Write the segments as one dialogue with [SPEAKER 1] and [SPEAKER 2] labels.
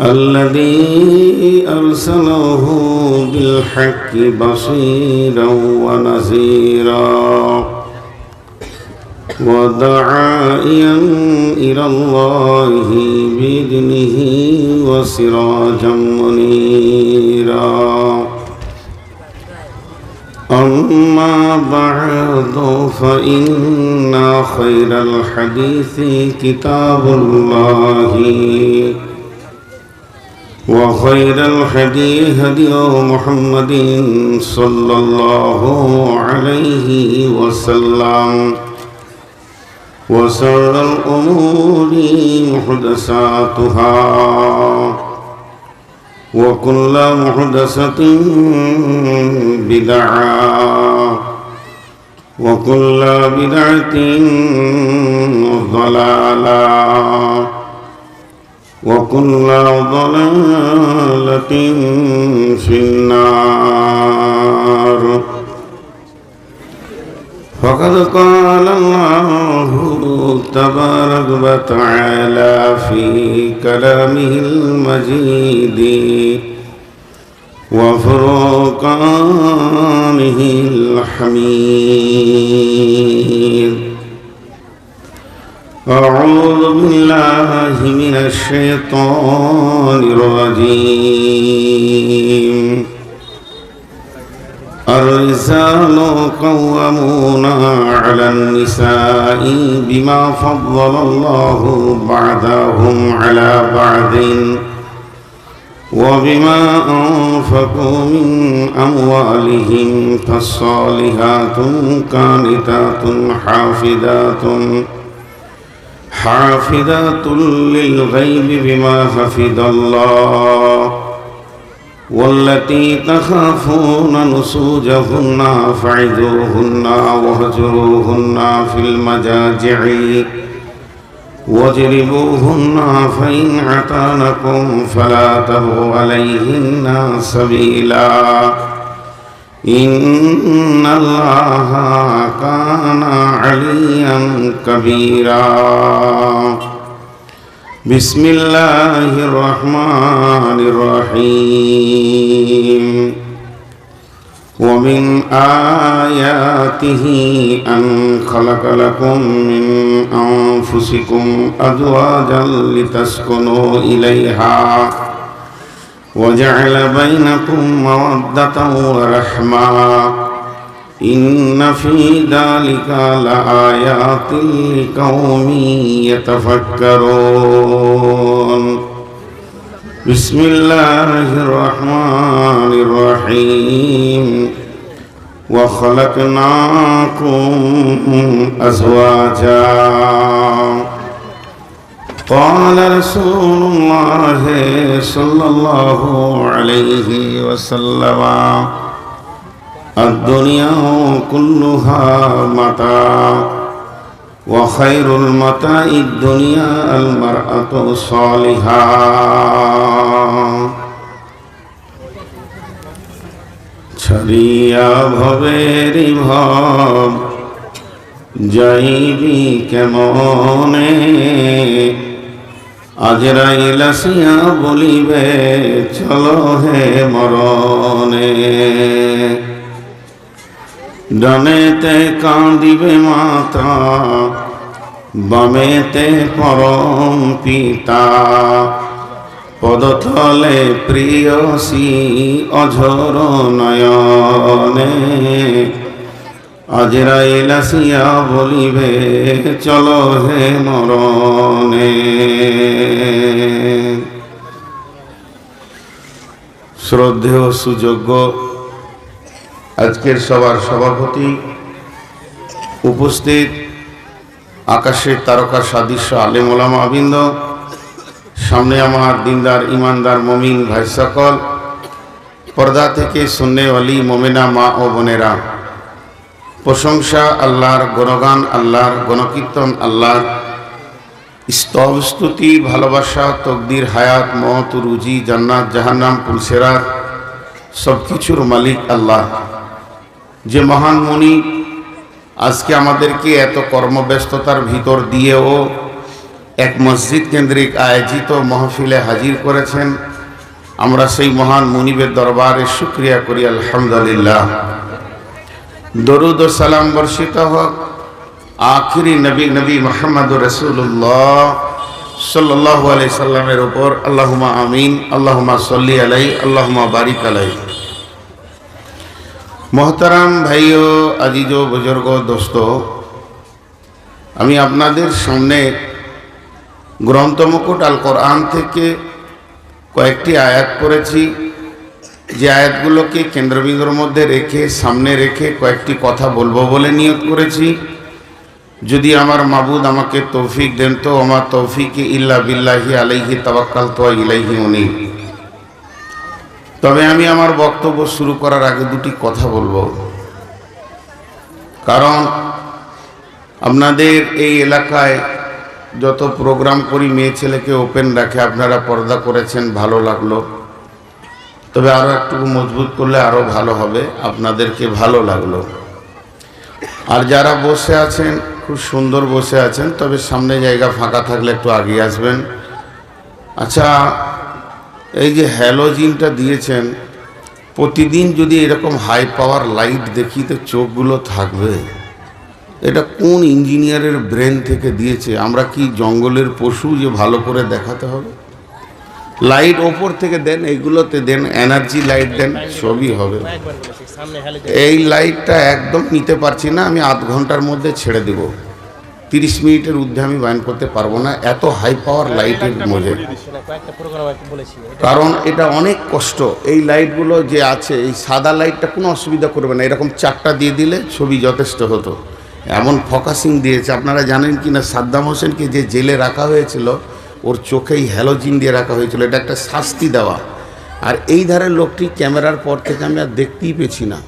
[SPEAKER 1] الذي أرسله بالحق بصيرا ونذيرا وداعيا إلى الله بإذنه وسراجا منيرا. أما بعد فإن خير الحديث كتاب الله. وخير الهدي هدي محمد صلى الله عليه وسلم وسر الأمور محدثاتها وكل محدثة بدعة وكل بدعة ضلالة وكل ضلالة في النار فقد قال الله تبارك وتعالى في كلامه المجيد وفرقانه الحميد أعوذ بالله من الشيطان الرجيم. الرجال قوامون على النساء بما فضل الله بعضهم على بعض وبما أنفقوا من أموالهم فالصالحات كانتات حافظات. حافظات للغيب بما حفظ الله والتي تخافون نسوجهن فعذوهن واهجروهن في المجاجع واجربوهن فإن عطانكم فلا تبغوا عليهن سبيلا إن الله كان عليا كبيرا بسم الله الرحمن الرحيم ومن آياته أن خلق لكم من أنفسكم أزواجا لتسكنوا إليها وجعل بينكم مودة ورحمة. إن في ذلك لآيات لقوم يتفكرون. بسم الله الرحمن الرحيم. وخلقناكم أزواجا. قال رسول الله صلى الله عليه وسلم الدنيا كلها متاع وخير المتاع الدنيا المرأة الصالحة ছড়িয়া ভবের ভব যাইবি কেমনে আজরাইল আসিয়া বলিবে, চলো হে মরণে। ডানেতে কাঁদিবে মাতা, বামেতে পরম পিতা। পদতলে প্রিয়সী অঝর নয়নে। আজরাইল আসিয়া বলিবে, চলো হে মরণে। শ্রদ্ধেয়, সুযোগ্য আজকের সবার সভাপতি উপস্থিত আকাশের তারকা সাদৃশ্য আলেম ওলামা আবিন্দ সামনে আমার দিনদার, ইমানদার, মমিন ভাই সকল, পর্দা থেকে সুন্নে অলি, মোমেনা মা ও বোনেরা। প্রশংসা আল্লাহর গণগান, আল্লাহর গণকীর্তন, আল্লাহর স্তব স্তুতি, ভালোবাসা, তকদির, হায়াত, মত, রুজি, জান্নাত, জাহান্নাম, পুলসেরাত সব কিছুর মালিক আল্লাহ। যে মহান মুনি আজকে আমাদেরকে এত কর্মব্যস্ততার ভিতর দিয়েও এক মসজিদ কেন্দ্রিক আয়োজিত মহফিলে হাজির করেছেন। আমরা সেই মহান মুনিবের দরবারে শুক্রিয়া করি, আলহামদুলিল্লাহ। দরুদ ও সালাম বর্ষিত হোক। আখিরি নবী নবী মোহাম্মদ রসুল্লাহ সাল্লাহ আলাই সাল্লামের ওপর আল্লাহুমা আমিন আল্লাহমা সল্লি আলাই আল্লাহমা বারিক আলাই মোহতারাম ভাইও, আজিজ, বুজুর্গ, দোস্ত, আমি আপনাদের সামনে গ্রন্থমুকুট আল কোরআন থেকে কয়েকটি আয়াত পড়েছি। যে আয়াতগুলোকে কেন্দ্রবিন্দুর মধ্যে রেখে, সামনে রেখে কয়েকটি কথা বলব বলে নিয়োগ করেছি। যদি আমার মাবুদ আমাকে তৌফিক দেন তো আমার তৌফিকে ইল্লা বিল্লাহি আলাইহি তাবাক্কাল তো ইলাইহি উনি তবে আমি আমার বক্তব্য শুরু করার আগে দুটি কথা বলব। কারণ আপনাদের এই এলাকায় যত প্রোগ্রাম করি, মেয়ে ছেলেকে ওপেন রাখে, আপনারা পর্দা করেছেন, ভালো লাগল। তবে আরও একটুকু মজবুত করলে আরও ভালো হবে। আপনাদেরকে ভালো লাগল। আর যারা বসে আছেন, খুব সুন্দর বসে আছেন, তবে সামনে জায়গা ফাঁকা থাকলে একটু আগে আসবেন। আচ্ছা এই যে হ্যালোজিনটা দিয়েছেন, প্রতিদিন যদি এরকম হাই পাওয়ার লাইট দেখি তো চোখগুলো থাকবে। এটা কোন ইঞ্জিনিয়ারের ব্রেন থেকে দিয়েছে? আমরা কি জঙ্গলের পশু যে ভালো করে দেখাতে হবে? লাইট ওপর থেকে দেন এইগুলোতে দেন, এনার্জি লাইট দেন, সবই হবে। এই লাইটটা একদম নিতে পারছি না, আমি আধ ঘণ্টার মধ্যে ছেড়ে দেব। তিরিশ মিনিটের ঊর্ধ্বে আমি বায়ন করতে পারব না, এত হাই পাওয়ার লাইটের মধ্যে। কারণ এটা অনেক কষ্ট, এই লাইটগুলো যে আছে, এই সাদা লাইটটা কোনো অসুবিধা করবে না, এরকম চারটা দিয়ে দিলে ছবি যথেষ্ট হতো। এমন ফোকাসিং দিয়েছে, আপনারা জানেন কি না সাদ্দাম হোসেনকে যে জেলে রাখা হয়েছিল ওর চোখেই হ্যালোজিন দিয়ে রাখা হয়েছিল, এটা একটা শাস্তি দেওয়া। আর এই ধারের লোকটি ক্যামেরার পর থেকে আমি আর দেখতেই পেছি না।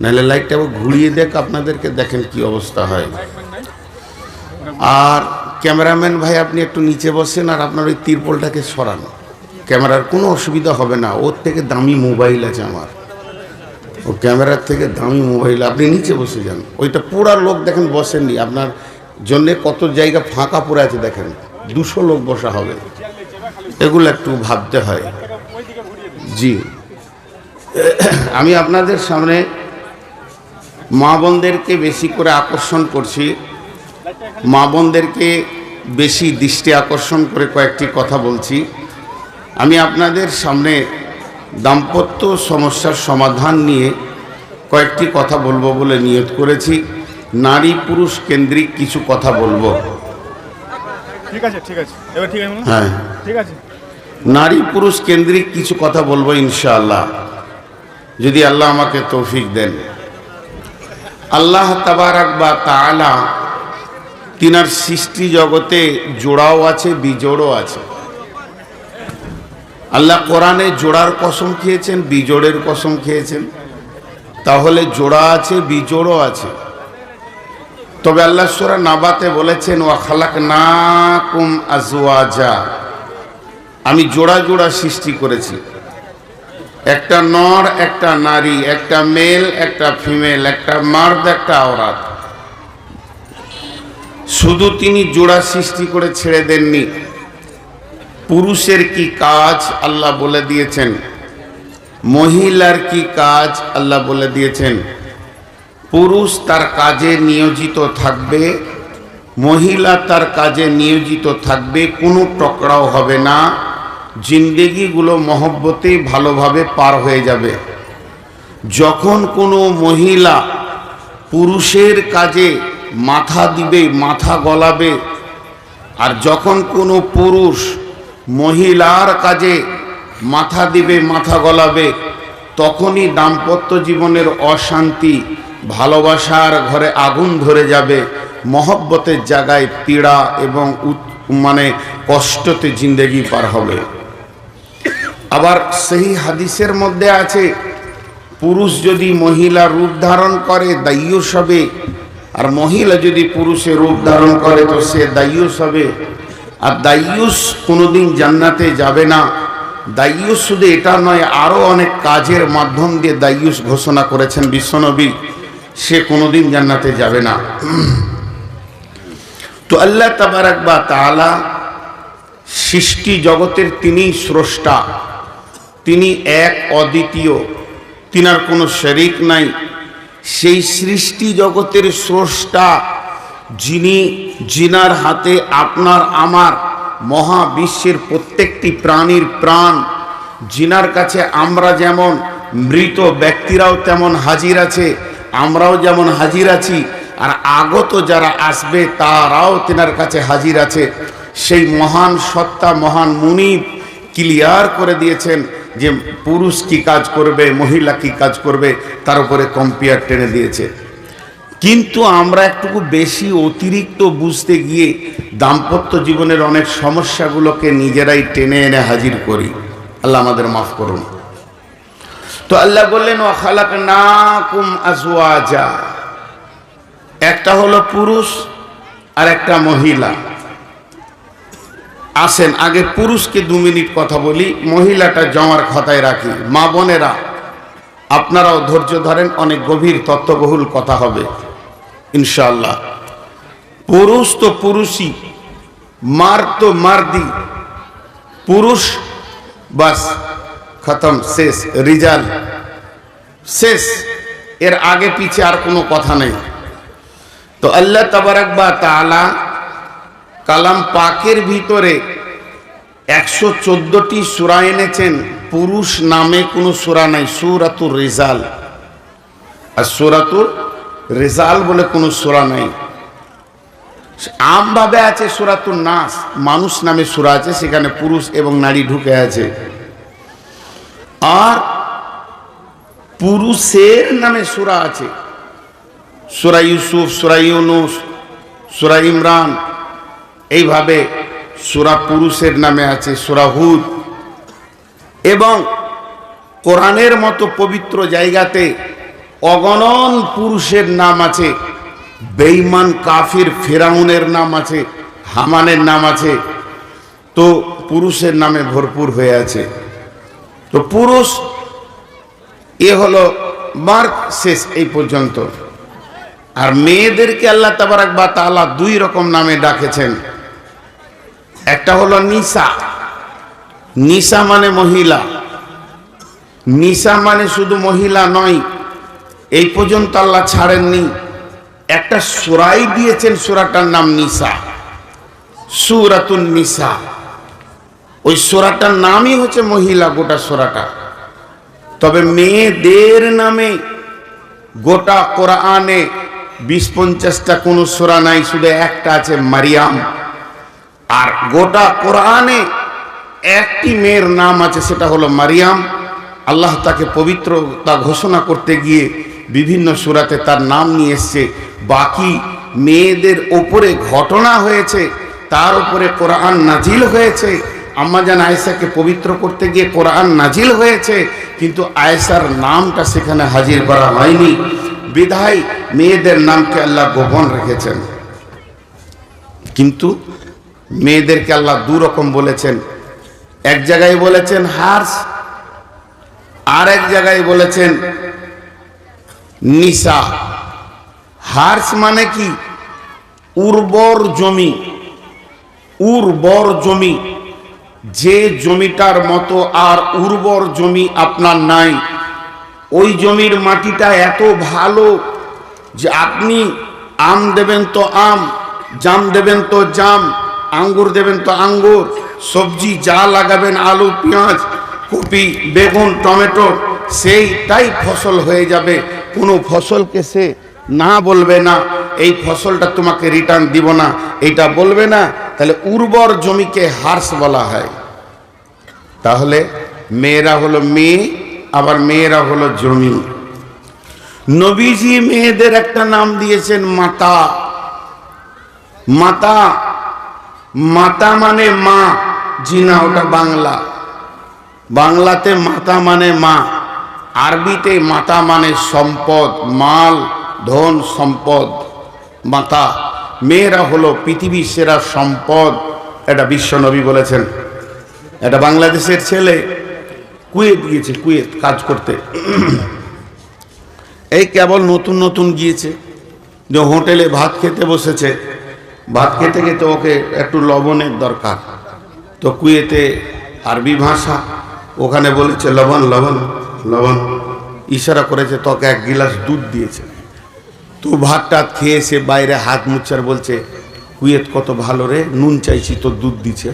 [SPEAKER 1] নাহলে লাইটটা ঘুরিয়ে দেখ, আপনাদেরকে দেখেন কি অবস্থা হয়। আর ক্যামেরাম্যান ভাই, আপনি একটু নিচে বসেন আর আপনার ওই তিরপলটাকে সরান। ক্যামেরার কোনো অসুবিধা হবে না, ওর থেকে দামি মোবাইল আছে আমার। ও ক্যামেরার থেকে দামি মোবাইল, আপনি নিচে বসে যান। ওইটা পুরা লোক দেখেন বসেননি, আপনার জন্যে কত জায়গা ফাঁকা পড়ে আছে দেখেন। দুশো লোক বসা হবে। এগুলো একটু ভাবতে হয়। জি। আমি আপনাদের সামনে মা বোনদেরকে বেশি করে আকর্ষণ করছি। মা বোনদেরকে বেশি দৃষ্টি আকর্ষণ করে কয়েকটি কথা বলছি। আমি আপনাদের সামনে দাম্পত্য সমস্যার সমাধান নিয়ে কয়েকটি কথা বলব বলে নিয়ত করেছি। নারী পুরুষ কেন্দ্রিক কিছু কথা বলব।
[SPEAKER 2] ঠিক আছে ঠিক আছে। এবার ঠিক আছে
[SPEAKER 1] হ্যাঁ।
[SPEAKER 2] ঠিক আছে।
[SPEAKER 1] নারী পুরুষ কেন্দ্রিক কিছু কথা বলব ইনশাআল্লাহ। যদি আল্লাহ আমাকে তৌফিক দেন। আল্লাহ তাবারাক বা তাআলা তিনার সৃষ্টি জগতে জোড়াও আছে বিজোড়ও আছে। আল্লাহ কোরআনে জোড়ার কসম খেয়েছেন বিজোড়ের কসম খেয়েছেন। তাহলে জোড়া আছে বিজোড়ও আছে। তবে আল্লাহ সুরা নাবাতে বলেছেন, ওয়া খালাক না কুম আজওয়াজা। আমি জোড়া জোড়া সৃষ্টি করেছি। একটা নর, একটা নারী, একটা মেল, একটা ফিমেল, একটা মার্দ, একটা আওরাত। শুধু তিনি জোড়া সৃষ্টি করে ছেড়ে দেননি। পুরুষের কি কাজ আল্লাহ বলে দিয়েছেন? মহিলার কি কাজ আল্লাহ বলে দিয়েছেন? পুরুষ তার কাজে নিয়োজিত থাকবে, মহিলা তার কাজে নিয়োজিত থাকবে, কোনো টকরাও হবে না। জিন্দেগিগুলো মহব্বতে ভালোভাবে পার হয়ে যাবে। যখন কোনো মহিলা পুরুষের কাজে মাথা দিবে, মাথা গলাবে, আর যখন কোনো পুরুষ মহিলার কাজে মাথা দিবে, মাথা গলাবে, তখনই দাম্পত্য জীবনের অশান্তি ভালোবাসার ঘরে আগুন ধরে যাবে, মহব্বতের জায়গায় পীড়া এবং মানে কষ্টতে জিন্দেগি পার হবে। আবার সেই হাদিসের মধ্যে আছে, পুরুষ যদি মহিলা রূপ ধারণ করে দায়ুস হবে আর মহিলা যদি পুরুষের রূপ ধারণ করে, তো সে দায়ুস হবে আর দায়ুস কোনোদিন জান্নাতে যাবে না। দায়ুস শুধু এটা নয় আরও অনেক কাজের মাধ্যম দিয়ে দায়ুস ঘোষণা করেছেন বিশ্বনবী। সে কোনোদিন জান্নাতে যাবে না। তো আল্লাহ তাবারাক বা তালা সৃষ্টি জগতের তিনি স্রষ্টা, তিনি এক অদ্বিতীয়, তিনার কোনো শরিক নাই। সেই সৃষ্টি জগতের স্রষ্টা যিনি জিনার হাতে আপনার, আমার মহাবিশ্বের প্রত্যেকটি প্রাণীর প্রাণ জিনার কাছে আমরা যেমন মৃত ব্যক্তিরাও তেমন হাজির আছে আমরাও যেমন হাজির আছি, আর আগত যারা আসবে, তারাও তেনার কাছে হাজির আছে। সেই মহান সত্তা, মহান মুনিব ক্লিয়ার করে দিয়েছেন যে পুরুষ কি কাজ করবে, মহিলা কি কাজ করবে, তার উপরে কম্পিয়ার টেনে দিয়েছে। কিন্তু আমরা একটুকু বেশি অতিরিক্ত বুঝতে গিয়ে দাম্পত্য জীবনের অনেক সমস্যাগুলোকে নিজেরাই টেনে এনে হাজির করি। আল্লাহ আমাদের মাফ করুন। তো আল্লাহ বললেন ও খালাক না কুম আজওয়াজা। একটা হলো পুরুষ আর একটা মহিলা। আসেন, আগে পুরুষকে দু মিনিট কথা বলি, মহিলাটা জমার খাতায় রাখি। মা বোনেরা, আপনারাও ধৈর্য ধরেন, অনেক গভীর তত্ত্ববহুল কথা হবে ইনশাল্লাহ পুরুষ তো পুরুষই, মার তো মারদি। পুরুষ, বাস। খতম, শেষ, রিজাল। শেষ, এর আগে পিছে আর কোনো কথা নেই। তো আল্লাহ তাবারাক বা তাআলা কালাম পাকের ভিতরে একশো চোদ্দটি সুরা এনেছেন। পুরুষ নামে কোনো সুরা নাই, সুরাতুর রেজাল। আর সুরাতুর রেজাল বলে কোনো সুরা নাই। আমভাবে আছে সুরাতুর নাস, মানুষ নামে সুরা আছে, সেখানে পুরুষ এবং নারী ঢুকে আছে। আর পুরুষের নামে সুরা আছে। সুরা ইউসুফ, সুরা ইউনুস, সুরা ইমরান, এইভাবে সুরা পুরুষের নামে আছে, সুরা হুদ। এবং কোরআনের মতো পবিত্র জায়গাতে অগণন পুরুষের নাম আছে বেইমান কাফির ফেরাউনের নাম আছে, হামানের নাম আছে। তো পুরুষের নামে ভরপুর হয়ে আছে। তো পুরুষ, এ হলো মার্ক শেষ এই পর্যন্ত। আর মেয়েদেরকে আল্লাহ তাবারাক বা তাআলা দুই রকম নামে ডাকেছেন। একটা হলো নিসা। নিসা মানে মহিলা। নিসা মানে শুধু মহিলা নয়, এই পর্যন্ত আল্লাহ ছাড়েননি। একটা সুরাই দিয়েছেন, সুরাটার নাম নিসা। সুরাতুন নিসা। ওই সোরাটার নামই হচ্ছে মহিলা, গোটা সোরাটা। তবে মেয়েদের নামে গোটা কোরআনে বিশ পঞ্চাশটা কোনো সোরা নাই, শুধু একটা আছে মারিয়াম। আর গোটা কোরআনে একটি মেয়ের নাম আছে, সেটা হলো মারিয়াম। আল্লাহ তাকে পবিত্রতা ঘোষণা করতে গিয়ে বিভিন্ন সুরাতে তার নাম নিয়ে এসছে। বাকি মেয়েদের ওপরে ঘটনা হয়েছে, তার উপরে কোরআন নাজিল হয়েছে। আম্মাজান আয়েশাকে পবিত্র করতে গিয়ে কোরআন নাজিল হয়েছে, কিন্তু আয়েশার নামটা সেখানে হাজির করা হয়নি। বিধায় মেয়েদের নামকে আল্লাহ গোপন রেখেছেন। কিন্তু মেয়েদেরকে আল্লাহ দু রকম বলেছেন। এক জায়গায় বলেছেন হার্স, আর এক জায়গায় বলেছেন নিসা। হার্স মানে কি? উর্বর জমি উর্বর জমি। যে জমিটার মতো আর উর্বর জমি আপনার নাই, ওই জমির মাটিটা এত ভালো যে আপনি আম দেবেন তো আম, জাম দেবেন তো জাম, আঙ্গুর দেবেন তো আঙ্গুর, সবজি যা লাগাবেন আলু, পেঁয়াজ, কপি, বেগুন, টমেটো, সেইটাই ফসল হয়ে যাবে। কোনো ফসলকে সে না বলবে না, এই ফসলটা তোমাকে রিটার্ন দিব না, এটা বলবে না তাহলে উর্বর জমিকে হার্স বলা হয়। তাহলে মেয়েরা হলো মেয়ে, আবার মেয়েরা হলো জমি। নবীজি মেয়েদের একটা নাম দিয়েছেন মাতা। মাতা মাতা মানে মা, জি না, ওটা বাংলা। বাংলাতে মাতা মানে মা, আরবিতে মাতা মানে সম্পদ, মাল, ধন, সম্পদ, মাতা। মেয়েরা হলো পৃথিবীর সেরা সম্পদ, এটা বিশ্বনবী বলেছেন। এটা বাংলাদেশের ছেলে কুয়েত গিয়েছে, কুয়েত কাজ করতে। এই কেবল নতুন নতুন গিয়েছে। যে হোটেলে ভাত খেতে বসেছে, ভাত খেতে খেতে ওকে একটু লবণের দরকার। তো কুয়েতে আরবি ভাষা, ওখানে বলেছে লবণ লবণ লবণ। ইশারা করেছে, তোকে এক গিলাস দুধ দিয়েছে। তো ভাত টাত খেয়ে সে বাইরে হাত মুচ্ছার বলছে, কুয়েত কত ভালো রে, নুন চাইছি তো দুধ দিছে।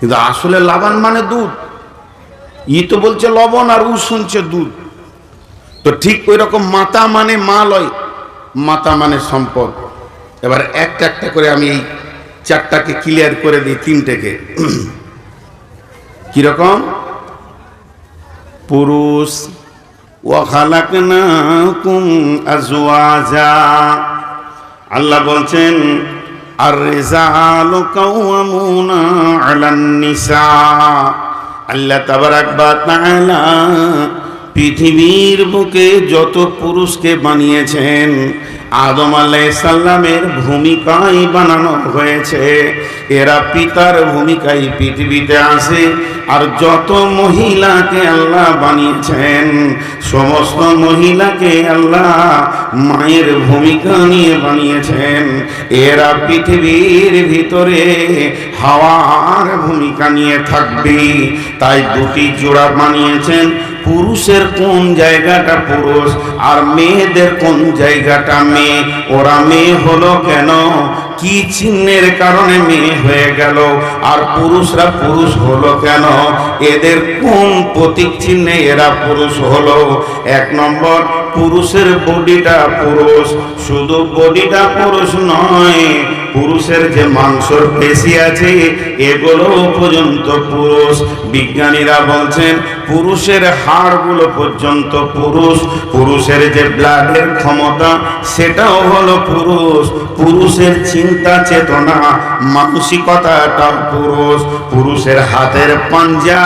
[SPEAKER 1] কিন্তু আসলে লাবান মানে দুধ। ই তো বলছে লবণ আর উ শুনছে দুধ। তো ঠিক ওই রকম মাতা মানে মা লয় মাতা মানে সম্পদ। এবার একটা একটা করে আমি এই চারটাকে ক্লিয়ার করে দিই তিনটেকে। কীরকম? পুরুষ ওয়াখালাকনাকুম আজওয়াজা। আল্লাহ বলছেন আর রেজালু কাওয়ামুনা আলান নিসা আল্লাহ তাবারাক পৃথিবীর বুকে যত পুরুষকে বানিয়েছেন আদম সাল্লামের ভূমিকায় বানানো হয়েছে। এরা পিতার ভূমিকায় পৃথিবীতে আসে আর যত মহিলাকে আল্লাহ বানিয়েছেন, সমস্ত মহিলাকে আল্লাহ মায়ের ভূমিকা নিয়ে বানিয়েছেন। এরা পৃথিবীর ভিতরে হাওয়ার ভূমিকা নিয়ে থাকবে। তাই দুটি জোড়া বানিয়েছেন পুরুষের কোন জায়গাটা পুরুষ আর মেয়েদের কোন জায়গাটা মেয়ে? ওরা মেয়ে হলো কেন? কি চিহ্নের কারণে মেয়ে হয়ে গেল? আর পুরুষরা পুরুষ হলো কেন? এদের কোন প্রতীক চিহ্নে এরা পুরুষ হলো? এক নম্বর, পুরুষের বডিটা পুরুষ। শুধু বডিটা পুরুষ নয়, পুরুষের যে মাংসর পেশি আছে, এগুলো পর্যন্ত পুরুষ। বিজ্ঞানীরা বলছেন, পুরুষের হাড়গুলো পর্যন্ত পুরুষ। পুরুষের যে ব্লাডের ক্ষমতা, সেটাও হলো পুরুষ। পুরুষের চিন্তা চেতনা, মানসিকতাটা পুরুষ, পুরুষের হাতের পাঞ্জা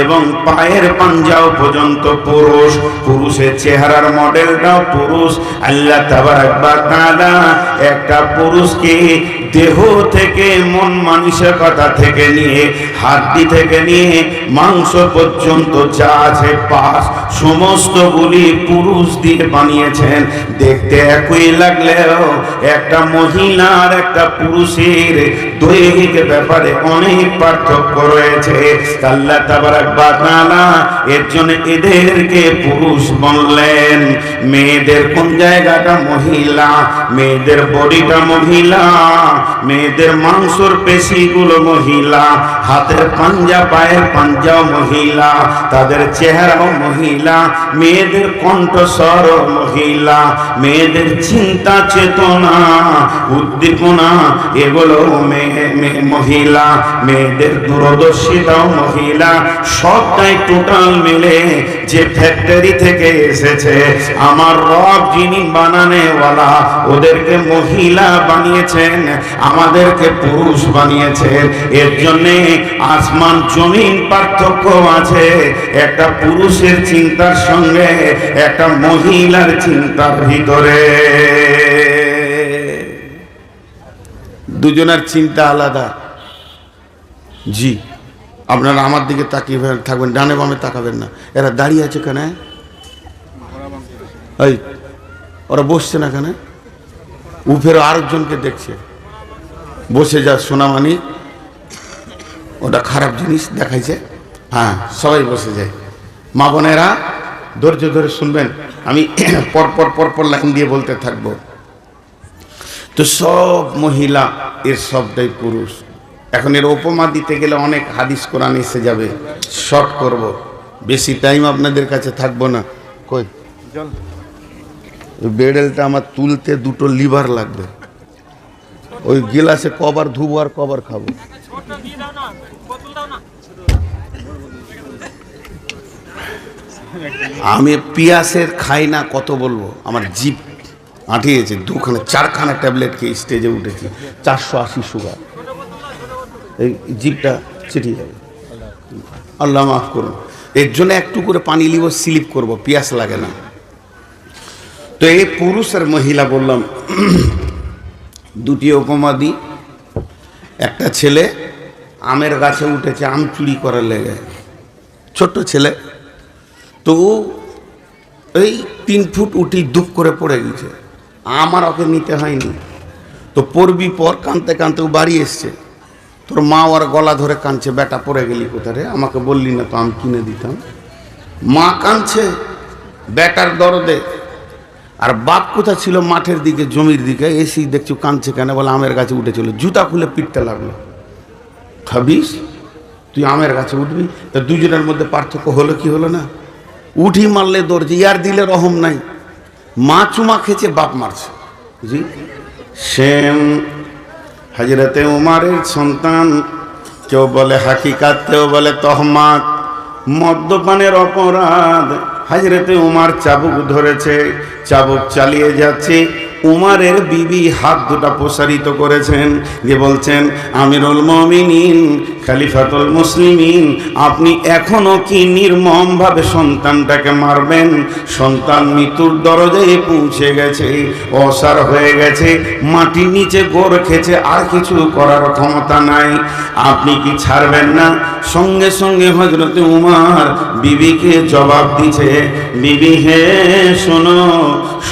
[SPEAKER 1] এবং পায়ের পাঞ্জাও পর্যন্ত পুরুষ, পুরুষের চেহারার মডেলটাও পুরুষ। আল্লাহ একটা পুরুষকে দেহ থেকে, মন মানসিকতা থেকে নিয়ে, হাড্ডি থেকে নিয়ে, মাংস পর্যন্ত যা আছে পাশ সমস্তগুলি পুরুষ দিয়ে বানিয়েছেন। দেখতে একই লাগলেও একটা মহিলার একটা পুরুষের দৈহিক ব্যাপারে অনেক পার্থক্য রয়েছে। আল্লাহ তাবারাক বাতালা এর জন্য এদেরকে পুরুষ বললেন, মেয়েদের কোন জায়গাটা মহিলা, মেয়েদের বডিটা মহিলা, মেয়েদের মাংসর পেশিগুলো মহিলা, হাতের পাঞ্জা, পায়ের পাঞ্জাও মহিলা, তাদের চেহারাও মহিলা, মেয়েদের কণ্ঠস্বর মহিলা, মেয়েদের চিন্তা চেতনা, উদ্দীপনা এগুলো মেয়ে মেয়ে মহিলা, মেয়েদের দূরদর্শিতাও মহিলা। সবটাই টোটাল মিলে যে ফ্যাক্টরি থেকে এসেছে, আমার রব যিনি বানানেওয়ালা, ওদেরকে মহিলা বানিয়েছেন, আমাদেরকে পুরুষ বানিয়েছেন। এর জন্যে আসমান, জমিন পার্থক্য আছে। একটা পুরুষের চিন্তার সঙ্গে, একটা মহিলার চিন্তার ভিতরে। দুজনের চিন্তা আলাদা। জি, আপনারা আমার দিকে তাকিয়ে থাকবেন, ডানে বামে তাকাবেন না। এরা দাঁড়িয়ে আছে কেন এই, ওরা বসছে না কেন উফের আরেকজনকে দেখছে। বসে যা সোনামানি, ওটা খারাপ জিনিস দেখাইছে। হ্যাঁ সবাই বসে যায়। মা বোনেরা, ধৈর্য ধরে শুনবেন। আমি পরপর পরপর লাইন দিয়ে বলতে থাকব। তো সব মহিলা এর সবটাই পুরুষ। এখন এর উপমা দিতে গেলে অনেক হাদিস কোরআন এসে যাবে। শর্ট করব। বেশি টাইম আপনাদের কাছে থাকব না। কই? বেডেলটা আমার তুলতে দুটো লিভার লাগবে। ওই গিলাসে কবার ধুবো আর কবার খাব। আমি পিয়াসের খাই না কত বলব? আমার জিপ আঁটিয়েছে, দুখানা, চারখানা ট্যাবলেট খেয়ে স্টেজে উঠেছি। চারশো আশি সুগার এই জিপটা চিঠিয়ে যাবে আল্লাহ মাফ করুন। এর জন্য একটু করে পানি লিব স্লিপ করব, পিয়াস লাগে না। তো এই পুরুষ আর মহিলা বললাম, দুটি উপমা দিই একটা ছেলে আমের গাছে উঠেছে, আম চুরি করার লেগে। ছোট্ট ছেলে। তো এই তিন ফুট উঠি দুপ করে পড়ে গেছে। আমার ওকে নিতে হয়নি। তো পড়বি পর কানতে কানতে ও বাড়ি এসছে। তোর মা ওর গলা ধরে কাঁদছে, বেটা, পড়ে গেলি কোথারে আমাকে বললি না তো, আমি কিনে দিতাম। মা কাঁদছে, বেটার দরদে। আর বাপ কোথা ছিল মাঠের দিকে, জমির দিকে এসি দেখছি কাঁদছে কেন? বলে, আমের গাছে উঠেছিল জুতা খুলে পিটতে লাগল। খাবিস, তুই আমের গাছে উঠবি? তা দুজনের মধ্যে পার্থক্য হলো কি হলো না? উঠি মারলে দৌড়ছে ইয়ার দিলে রহম নাই। মা চুমা খেছে বাপ মারছে। জি। সেম হাজরতে উমারের সন্তান, কেউ বলে হাকিকাত, কেউ বলে তহমাত, মদ্যপানের অপরাধ। হাজরতে উমার চাবুক ধরেছে, চাবুক চালিয়ে যাচ্ছে। উমারের বিবি হাত দুটা প্রসারিত করেছেন যে বলছেন, আমিরুল মমিনিন খালিফাতুল মুসলিমিন, আপনি এখনও কি নির্মমভাবে সন্তানটাকে মারবেন? সন্তান মৃত্যুর দরজায় পৌঁছে গেছে, অসার হয়ে গেছে, মাটির নিচে গোর খেছে আর কিছু করার ক্ষমতা নাই। আপনি কি ছাড়বেন না? সঙ্গে সঙ্গে হজরত উমার বিবিকে জবাব দিছে, বিবি, হে, শোনো,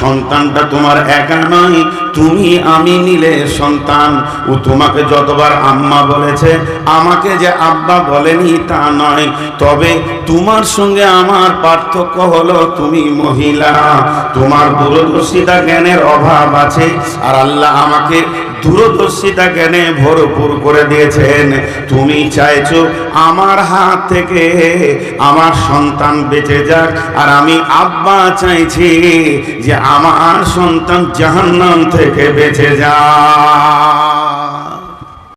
[SPEAKER 1] সন্তানটা তোমার একা নয় তুমি আমি নিলে সন্তান, ও তোমাকে যতবার আম্মা বলেছে, আমাকে যে আব্বা বলেনি তা নয়। তবে তোমার সঙ্গে আমার পার্থক্য হলো তুমি মহিলা। তোমার দূরদর্শিতা জ্ঞানের অভাব আছে, আর আল্লাহ আমাকে দূরদর্শিতা জ্ঞানে ভরপুর করে দিয়েছেন। তুমি চাইছো আমার হাত থেকে আমার সন্তান বেঁচে যাক, আর আমি আব্বা চাইছি যে আমার সন্তান জাহান্নাম থেকে বেঁচে যাক।